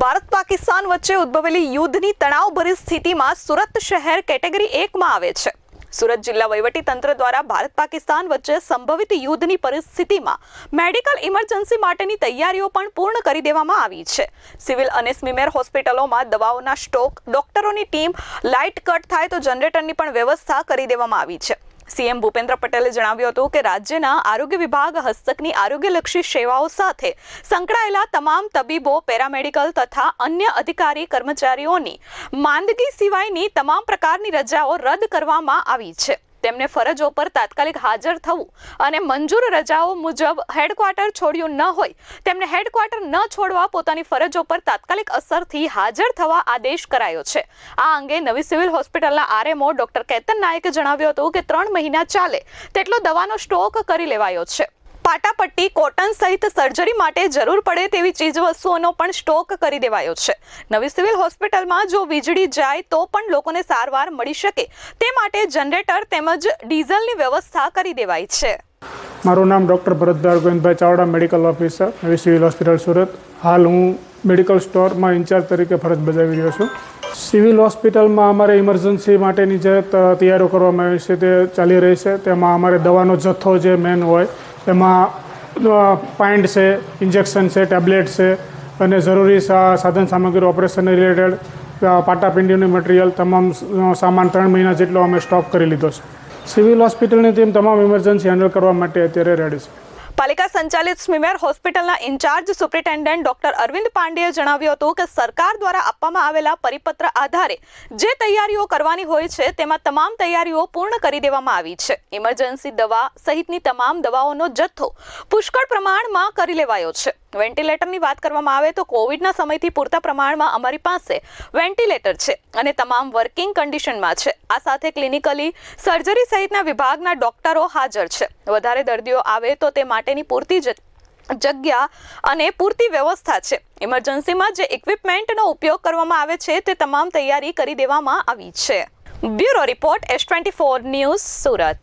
ભારત પાકિસ્તાન વચ્ચે ઉદ્ભવેલી યુદ્ધની તણાવભરી સ્થિતિમાં સુરત શહેર કેટેગરી એકમાં આવે છે. સુરત જિલ્લા વહીવટી તંત્ર દ્વારા ભારત પાકિસ્તાન વચ્ચે સંભવિત યુદ્ધની પરિસ્થિતિમાં મેડિકલ ઇમરજન્સી માટેની તૈયારીઓ પણ પૂર્ણ કરી દેવામાં આવી છે. સિવિલ અને સ્મીમેર હોસ્પિટલોમાં દવાઓના સ્ટોક, ડોક્ટરોની ટીમ, લાઇટ કટ થાય તો જનરેટરની પણ વ્યવસ્થા કરી દેવામાં આવી છે. સીએમ ભૂપેન્દ્ર પટેલે જણાવ્યું હતું કે રાજ્યના આરોગ્ય વિભાગ હસ્તકની આરોગ્યલક્ષી સેવાઓ સાથે સંકળાયેલા તમામ તબીબો, પેરામેડિકલ તથા અન્ય અધિકારી કર્મચારીઓની માંદગી સિવાયની તમામ પ્રકારની રજાઓ રદ કરવામાં આવી છે. તેમને ફરજો પર તાત્કાલિક હાજર થવું અને મંજૂર રજાઓ મુજબ હેડક્વાર્ટર છોડ્યું ન હોય, તેમને હેડક્વાર્ટર ન છોડવા પોતાની ફરજો પર તાત્કાલિક અસરથી હાજર થવા આદેશ કરાયો છે. આ અંગે નવી સિવિલ હોસ્પિટલના આરએમઓ ડોક્ટર કેતન નાયકે જણાવ્યું હતું કે ત્રણ મહિના ચાલે, તેટલો દવાનો સ્ટોક કરી લેવાયો છે. પાટાપટ્ટી કોટન સહિત સર્જરી માટે જરૂર પડે તેવી ચીજવસ્તુઓનો પણ સ્ટોક કરી દેવાયો છે. નવી સિવિલ હોસ્પિટલમાં જો વીજળી જાય તો પણ લોકોને સારવાર મળી શકે. તે માટે જનરેટર તેમજ ડીઝલની વ્યવસ્થા કરી દેવાઈ છે. મારું નામ doctor Bharatbhai Govindbhai Chavda medical officer નવી સિવિલ હોસ્પિટલ સુરત. હાલ હું મેડિકલ સ્ટોરમાં ઇન્ચાર્જ તરીકે ફરજ બજાવી રહ્યો છું. સિવિલ હોસ્પિટલમાં અમારે ઇમરજન્સી માટેની જે તૈયારીઓ કરવામાં આવી છે તે ચાલી રહી છે. તેમાં અમારે દવાનો જથ્થો જે મેન હોય એમાં પાઇન્ટ છે ઇન્જેક્શન છે ટેબ્લેટ છે, અને જરૂરી સાધન સામગ્રી ઓપરેશન રિલેટેડ પાટાપિંડીનું મટીરિયલ તમામ સામાન ત્રણ મહિના જેટલો અમે સ્ટોક કરી લીધો છે. સિવિલ હોસ્પિટલની ટીમ તમામ ઇમરજન્સી હેન્ડલ કરવા માટે અત્યારે રેડી છે. પાલિકા સંચાલિત સ્મીમેર હોસ્પિટલના ઇન્ચાર્જ સુપ્રિન્ટેન્ડન્ટ ડોક્ટર અરવિંદ પાંડેએ જણાવ્યું હતું કે સરકાર દ્વારા આપવામાં આવેલા પરિપત્ર આધારે જે તૈયારીઓ કરવાની હોય છે, તેમાં તમામ તૈયારીઓ પૂર્ણ કરી દેવામાં આવી છે. ઇમરજન્સી દવા સહિતની તમામ દવાઓનો જથ્થો પુષ્કળ પ્રમાણમાં કરી લેવાયો છે. વેન્ટિલેટરની વાત કરવામાં આવે તો કોવિડના સમયથી પૂરતા પ્રમાણમાં અમારી પાસે વેન્ટિલેટર છે અને તમામ વર્કિંગ કન્ડિશનમાં છે. આ સાથે ક્લિનિકલી સર્જરી સહિતના વિભાગના ડોક્ટરો હાજર છે. વધારે દર્દીઓ આવે તો તે માટેની પૂરતી જગ્યા અને પૂરતી વ્યવસ્થા છે. ઇમરજન્સીમાં જે ઇક્વિપમેન્ટનો ઉપયોગ કરવામાં આવે છે તે તમામ તૈયારી કરી દેવામાં આવી છે. Bureau report S twenty four news Surat.